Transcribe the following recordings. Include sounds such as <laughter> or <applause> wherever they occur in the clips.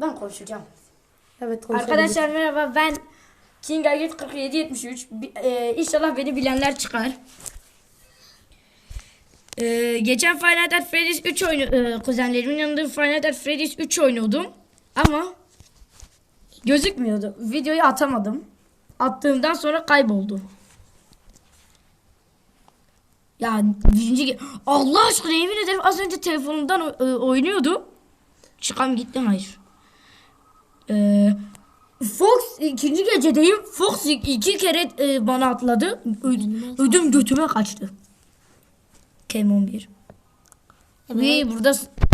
Ben konuşacağım. Evet. Arkadaşlar merhaba ben King Agit 4773. Bi- e, inşallah beni bilenler çıkar. E, geçen Final at Freddy's 3 oyunu e, kuzenlerimin yanında Final at Freddy's 3 oynuyordum. Ama gözükmüyordu. Videoyu atamadım. Attığımdan sonra kayboldu. Ya birinci Allah aşkına yemin ederim az önce telefonumdan e, oynuyordu. Çıkam gittim hayır. Ee, Fox ikinci gecedeyim. Fox iki kere e, bana atladı. Ö- ödüm götüme kaçtı. Came 11. Ve burada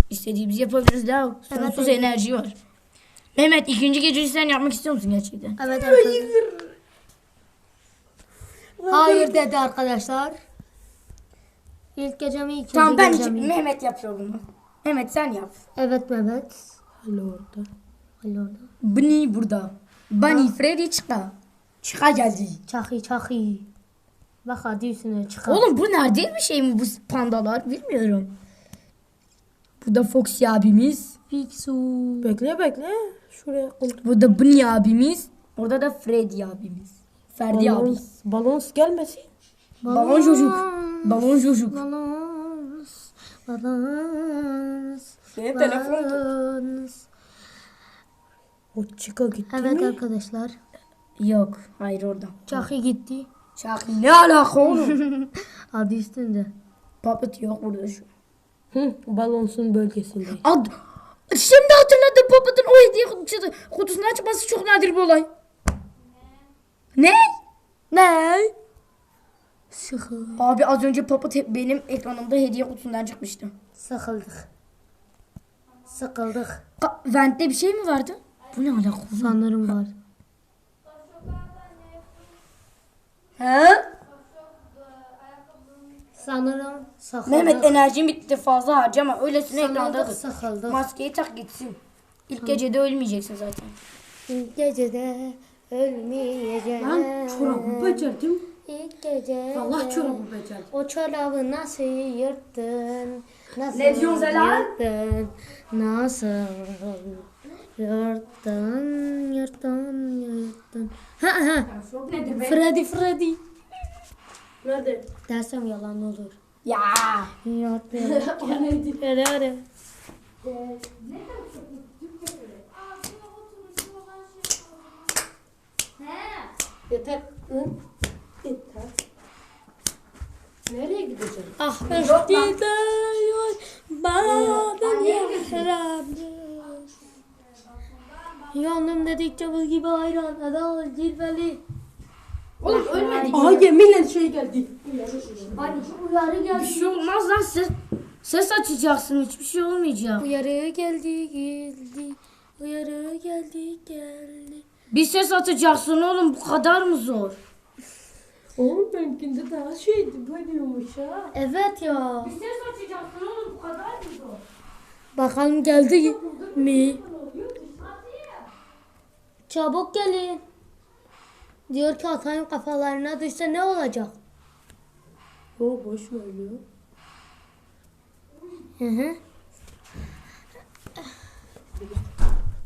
istediğimizi yapabiliriz daha. Sonsuz evet. enerji var. Mehmet ikinci geceyi sen yapmak istiyor musun gerçekten? Evet arkadaşlar. Hayır dedi arkadaşlar. İlk gecemi ikinci Tamam ben gecemi. Mehmet yapıyor bunu. Mehmet sen yap. Evet Mehmet. Alo orada. Ali orada. Bunny burada. Bunny Freddy çıka. Çıka geldi. Çaki çaki. Bak hadi üstüne çıkar. Oğlum bu nerede bir şey mi bu pandalar bilmiyorum. Bu da Foxy abimiz. Pixu. Bekle bekle. Şuraya koy. Bu da Bunny abimiz. Orada da Freddy abimiz. Ferdi abi. Balons, balons gelmesin. Balon çocuk. Balon çocuk. Balons. Balons. Benim telefonum. Balons. O çıka gitti Evet mi? arkadaşlar. Yok. Hayır orada. Çaki gitti. Çak ne alaka oğlum? <laughs> Adı üstünde. Puppet yok burada şu. Hı, balonsun bölgesinde. Ad Şimdi hatırladım Puppet'ın o hediye kutusu, kutusunu açması çok nadir bir olay. Ne? Ne? Sıkıl. Abi az önce Puppet hep benim ekranımda hediye kutusundan çıkmıştı. Sıkıldık. Sıkıldık. Ka- Vent'te bir şey mi vardı? Bu ne alaka? Sanırım var. He? Sanırım sıkıldık. Mehmet enerjim bitti fazla harcama. Öylesine Sıkıldık, ekranda dur. Maskeyi tak gitsin. İlk gecede ölmeyeceksin zaten. İlk gecede ölmeyeceğim. Ben çorabı becerdim. İlk gece. Allah çorabı becerdim. O çorabı nasıl yırttın? Nasıl Ne diyorsun sen lan? yırttın? Nasıl yırttın? Yırttın, yırttın. Ha ha. Freddy Freddy. Nerede? Dersem yalan olur. Ya. Yırttın. Hadi hadi. Yeter. Hı? Yeter. Nereye gideceğim? Ah gidiyor bazen yaramış. Yandım dedikçe buz gibi hayran adal cilveli. Oğlum ölmedik. Aa yeminle şey geldi. Hani uyarı Bir geldi. şey olmaz lan ses. Ses açacaksın hiçbir şey olmayacak. Uyarı geldi geldi. Uyarı geldi geldi. Bir ses atacaksın oğlum bu kadar mı zor? Oğlum benimkinde daha şeydi böyle yumuşak. Evet ya. Bir ses açacaksın oğlum bu kadar mı zor? Bakalım geldi mi? Çabuk gelin. Diyor ki atayım kafalarına düşse ne olacak? O boş ver ya. Hı hı.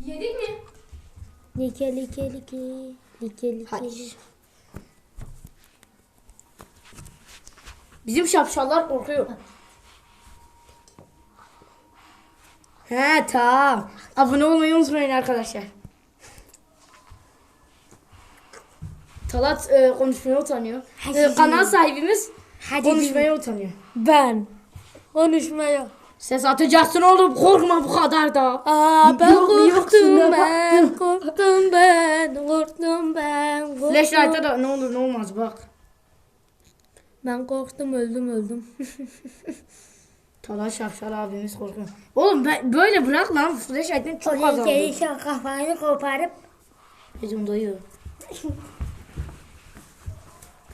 Yedik mi? Like like like. Like like. Hayır. Bizim şapşallar korkuyor. He tamam. Abone olmayı unutmayın arkadaşlar. Talat e, konuşmaya utanıyor. E, kanal sahibimiz konuşmaya utanıyor. Ben. Konuşmaya. Ses atacaksın oğlum korkma bu kadar da. Aa ben Yok, korktum şuna ben. Korktum ben. Korktum ben. Korktum. Flashlight'a da ne olur ne olmaz bak. Ben korktum öldüm öldüm. <laughs> Talat Şapşal abimiz korkuyor. Oğlum ben, böyle bırak lan flashlight'ın çok azaldı. Gelişen kafanı koparıp. Gözüm doyuyor. <laughs>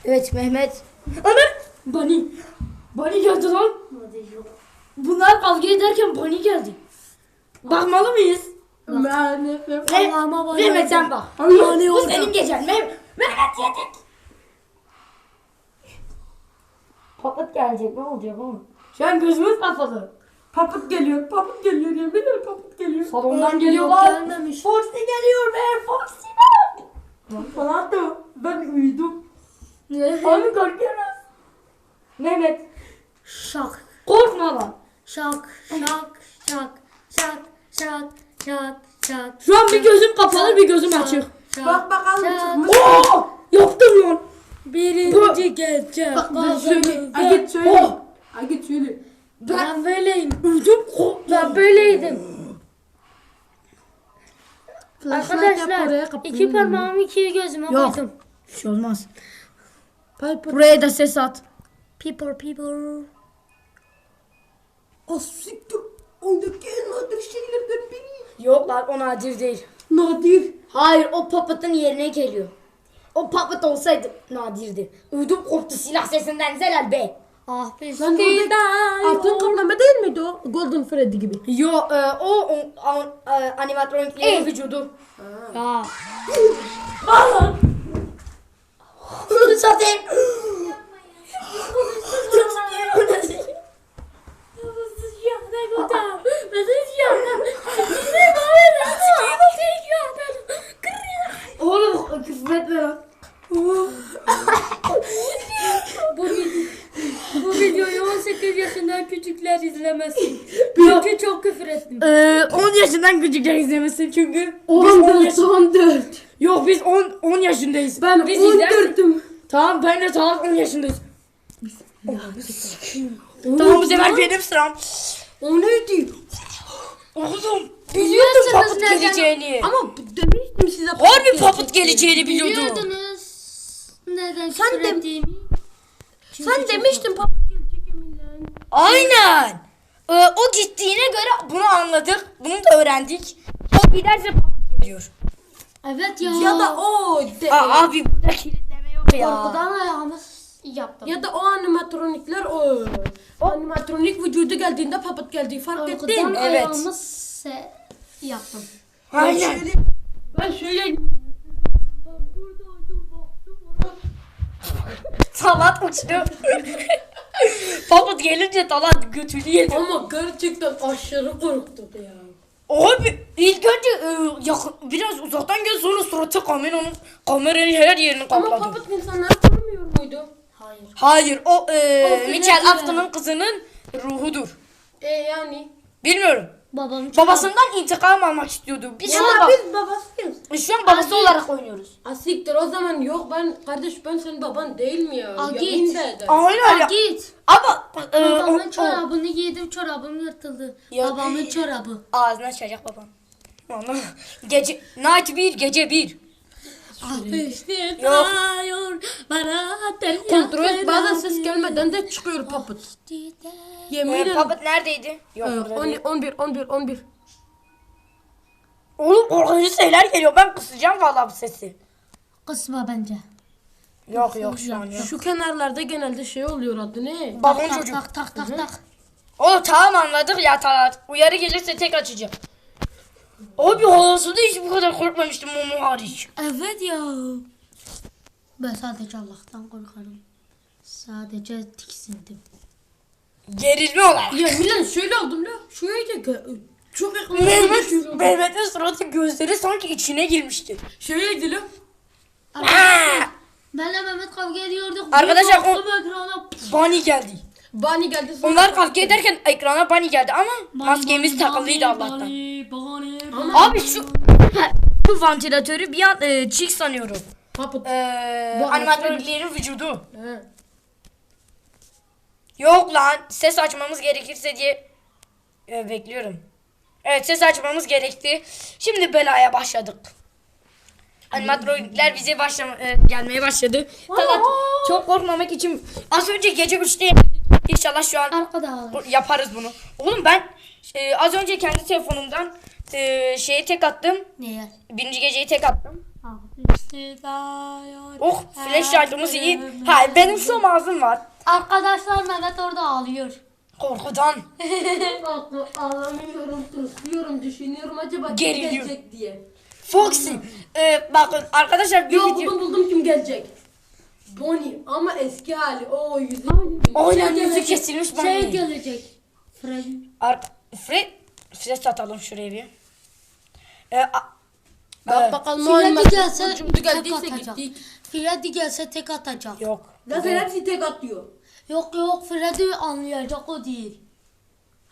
Evet Mehmet. Ömer! Bani. Bani geldi lan. Bunlar kavga ederken Bani geldi. Bakmalı mıyız? Ben Me- Allah'ıma bak. Mehmet sen bak. Bani Bu senin gecen. Meh- Mehmet yedik. Patlat gelecek ne olacak oğlum? Şu an gözümüz kapalı. Papıt geliyor. Papıt geliyor. Yemin ederim papıt geliyor. Salondan Yok, geliyorlar. gelmemiş. Foxy geliyor be Foxy'den. Falan da ben uyudum. <laughs> Abi korkuyoruz. Mehmet Şak. korkma lan. Şak. Şak. Şak. Şak. Şak. Şak. Şak. Şu an bir gözüm kapalı bir gözüm açık. Bak bakalım çıkmış. Oo! Yaptım lan. Birinci gece. Bak ben söyle. Ay git söyle. Oh! Ay git söyle. Ben böyleyim. Koptu. Ben böyleydim. Arkadaşlar iki parmağımı iki gözüme Yok. koydum. Bir şey olmaz. Piper. Buraya da ses at. People people. O siktir. Ondaki en nadir şeylerden biri. Yok lan o nadir değil. Nadir. Hayır o papatın yerine geliyor. O papat olsaydı nadirdi. Ödüm koptu silah sesinden Zelal be. Ah be. Lan oradaki altın kaplama değil miydi o? Golden Freddy gibi. Yo e, o, o a- a- animatroniklerin vücudu. Ya. Satayım. Oğlum küfür etme lan. Bu, bu videoyu 18 yaşından küçükler izlemesin. Çünkü çok küfür ettim. Ee, 10 yaşından küçükler izlemesin çünkü. Biz 10 14, yaş- 14. Yok biz 10 10 yaşındayız. Ben biz izlersek- 14'üm. Tamam ben de tamam 10 yaşındayız. Tamam bu sefer benim sıram. O neydi? Oğlum biliyordum Biliyorsunuz papıt neden? geleceğini. Ama demiştim size. Harbi papıt geleceğini biliyordum. Biliyordunuz neden Sen de-. Sen demiştin papıt gelecek eminle. Aynen. Ee, o gittiğine göre bunu anladık. Bunu da öğrendik. O giderse papıt geliyor. Evet ya. Ya da o de, Aa, abi burada yok ya. Korkudan ayağımı yaptım. ya da o animatronikler o. O animatronik vücudu geldiğinde papıt geldiği fark ettin. Korkudan Evet. ayağımı se yaptım. Aynen. Ben şöyle Talat uçtu. <laughs> papıt gelince Talat götünü yedi. ama gerçekten aşırı korktuk ya. Abi ilk önce e, yakın, biraz uzaktan gel sonra suratı kameranın kameranın her yerini Ama kapladı. papıt insanlar tanımıyor muydu? Hayır. Hayır o e, O Michel. Afton'un kızının ruhudur. E yani. Bilmiyorum. Babam çok Babasından intikam almak istiyordu. Biz Ya şu an, bak- biz babasıyız. şu an babası olarak oynuyoruz. Asiktir o zaman yok ben kardeş ben senin baban değil mi ya? Yemin git. de ederim. Aynen ya. git. Ama e, o- Babamın o- çorabını giydim çorabım yırtıldı. Ya- Babamın çorabı. ağzına çıkacak babam. Gece night bir gece bir. Yok. Kontrol bazen ses gelmeden de çıkıyor papıt. Yemin E, ederim. Papıt neredeydi? Yok Ee, burada on- değil. 11 11 11. Oğlum korkutucu şeyler geliyor. Ben kısacağım vallahi bu sesi. Kısma bence. Yok yok şu an yok. Şu kenarlarda genelde şey oluyor adı ne? Babam tak, çocuk. tak tak tak tak. Oğlum tamam anladık ya Talat. Uyarı gelirse tek açacağım. Abi hayatımda hiç bu kadar korkmamıştım Momo hariç. Evet ya. Ben sadece Allah'tan korkarım. Sadece tiksindim. Gerilme olarak. Ya Milan şöyle oldum la. Şöyle gö- çok yakın. Mehmet, Mehmet'in suratı gözleri sanki içine girmişti. Şöyleydi la. Benle Mehmet kavga ediyorduk. Arkadaşlar, o- baktım ekrana. Bunny geldi. Bani geldi sonra. Onlar kavga ederken ekrana Bunny geldi ama maskemiz takılıydı Allah'tan. Ama Abi şu <laughs> bu vantilatörü bir an e, çiğ sanıyorum. papıt. Ee, Bu animatörlerin vücudu. He. Yok lan ses açmamız gerekirse diye Ee, bekliyorum. Evet ses açmamız gerekti. Şimdi belaya başladık. Animatronikler bize başlama, e, gelmeye başladı. Talat çok korkmamak için az önce gece 3'te yedik. İnşallah şu an Arkada yaparız bunu. Oğlum ben e, az önce kendi telefonumdan e, şeye tek attım. Neye? Birinci geceyi tek attım. Ağlıyor. Oh flashlight'ımız iyi. Ha benim şu ağzım var. Arkadaşlar Mehmet orada ağlıyor. Korkudan. <laughs> Ağlamıyorum, tırsıyorum, düşünüyorum acaba kim Geriliyor. gelecek diye. Foxy. E, bakın arkadaşlar bir Yo video. buldum buldum kim gelecek. Bonnie ama eski hali. O yüzü. Aynen Şey yüzü gelecek. kesilmiş Şey Bonnie. gelecek. Freddy. Ar Fred, Fred satalım şuraya bir. Ee, a- Bak Evet. bakalım Freddy gelse tek geldiyse atacak. gittik. Freddy gelse tek atacak. yok. Zaten hepsi tek atıyor. Yok yok Freddy anlayacak o değil.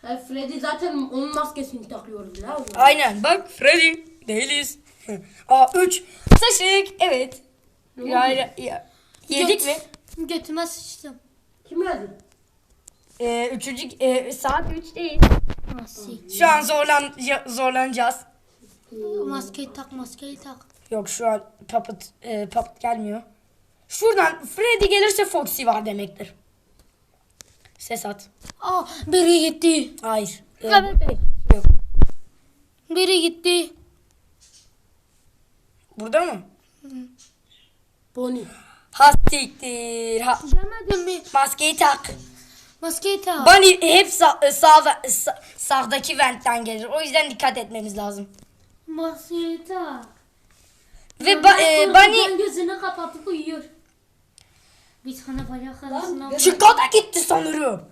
Ha, Freddy zaten onun maskesini takıyoruz oğlum. Aynen bak Freddy değiliz. <laughs> Aa 3 sıçtık evet. Ya, ya, ya. Yedik mi? Götüme sıçtım. Kim geldi? Ee, üçüncü e, saat 3 değil. Nasıl? Şu an zorlan zorlanacağız. Maskeyi tak maskeyi tak. Yok şu an Puppet, e, Puppet gelmiyor. Şuradan Freddy gelirse Foxy var demektir. Ses at. Aa biri gitti. Hayır. Ee, Evet. yok. Biri gitti. Burada mı? Bonnie. Hastiktir. Ha, maskeyi tak. Maskeyi tak. Bunny hep sağ, e, sağda, sa- sağdaki ventten gelir. O yüzden dikkat etmemiz lazım. Maskeyi tak. Ve ba, e, Bunny gözünü kapatıp uyuyor. Bir tane bayağı arasına da gitti sanırım.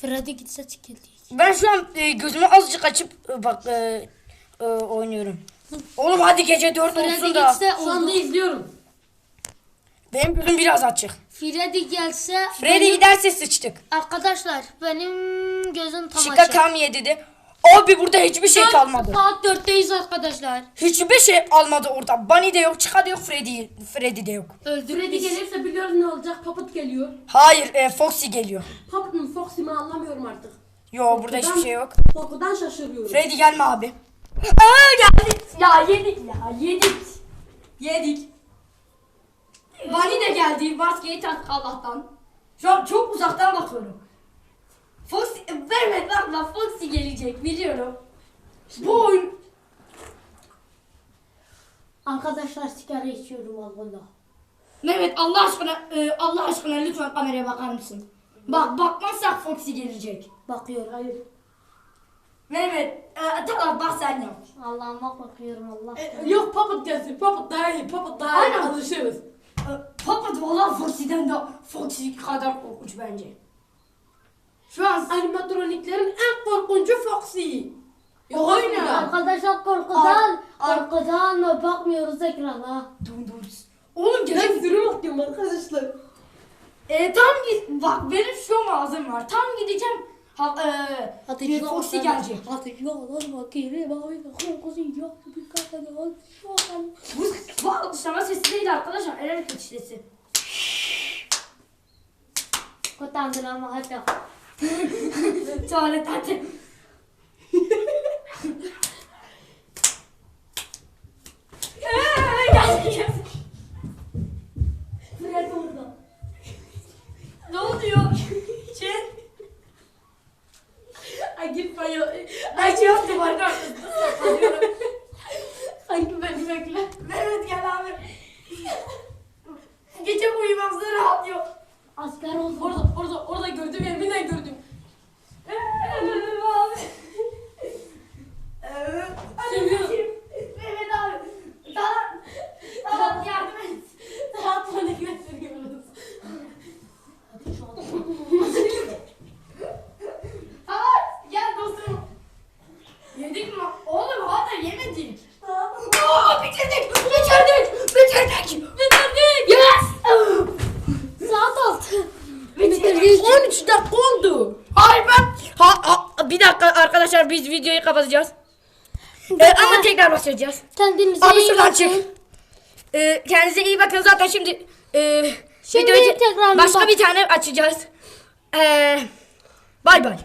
Freddy gitse çıkıldı. Ben şu an e, gözümü azıcık açıp e, bak e, e, oynuyorum. Oğlum hadi gece 4 Freddy olsun da. gitse Şu anda izliyorum. Benim gözüm biraz açık. Freddy gelse Freddy benim- giderse sıçtık. Arkadaşlar benim gözüm tam Chica açık. tam yedi de. Abi burada hiçbir şey kalmadı. Saat dörtteyiz arkadaşlar. Hiçbir şey almadı orada. Bunny de yok, Chica da yok, Freddy, Freddy de yok. Freddy Öldürdük. gelirse biliyoruz ne olacak. Puppet geliyor. Hayır, e, Foxy geliyor. Puppet mi Foxy mi anlamıyorum artık. Yo burada hiçbir şey yok. Korkudan şaşırıyorum. Freddy gelme abi. Aa geldi. Ya yedik ya yedik. Yedik. Bunny de geldi. Maskeyi tak Allah'tan. Şu an çok uzaktan bakıyorum. Foxy, Mehmet bakma Foxy gelecek biliyorum. Bu oyun Arkadaşlar sigara içiyorum Allah. Mehmet Allah aşkına e, Allah aşkına lütfen kameraya bakar mısın? Bak bakmazsak Foxy gelecek. Bakıyorum. Hayır. Mehmet e, tamam bak sen yap. Allah'ıma bakıyorum Allah. E, yok Puppet gelsin. Puppet daha iyi. Puppet daha iyi. Aynen. Alışırız. Puppet valla Foxy'den de Foxy kadar korkunç bence. Şu an Animatroniklerin en korkuncu Foxy. Yok Aynen. Arkadaşlar korkudan, Ar- ar- korkudan bakmıyoruz ekrana. Dur dur. Oğlum gece Ben sürü bakıyorum arkadaşlar. e, tam git bak benim şu ağzım var. Tam gideceğim. Ha, e, bir Foxy gelecek. Hadi şu an bakayım. Bakayım. Korkusu yok. Bir kadar şu an. Bu alkışlama sesi değil arkadaşlar. El hareket sesi. Kutandın ama hadi. Tuvalet hadi. Eee, geldi. Fred orada. Ne oluyor? Şey, Ay git bayıl. ay şey yaptım arkadaşlar. Saklanıyorum. Sanki beni bekle. Mehmet gel abi. Gece uyumazda rahat yok. Asker oldu. Orada, orada, orada gördüm yeminle gördüm. Seviyorum. Mehmet abi. Sana, sana yardım et. Rahat panik gösteriyoruz. Tamam gel dostum. Yedik mi? Oğlum hala yemedik. Oo, bitirdik, bitirdik, bitirdik, bitirdik. Yes. Saat altı. Bitirdik. 13 dakika oldu. Hayır ben. Ha, ha, bir dakika arkadaşlar biz videoyu kapatacağız. Ee, ama tekrar başlayacağız. Kendinize Abi iyi şuradan bakın. çık. Ee, kendinize iyi bakın zaten şimdi. E, Şimdi videoyu- tekrar bir başka bak- bir tane açacağız. Ee, bay bay.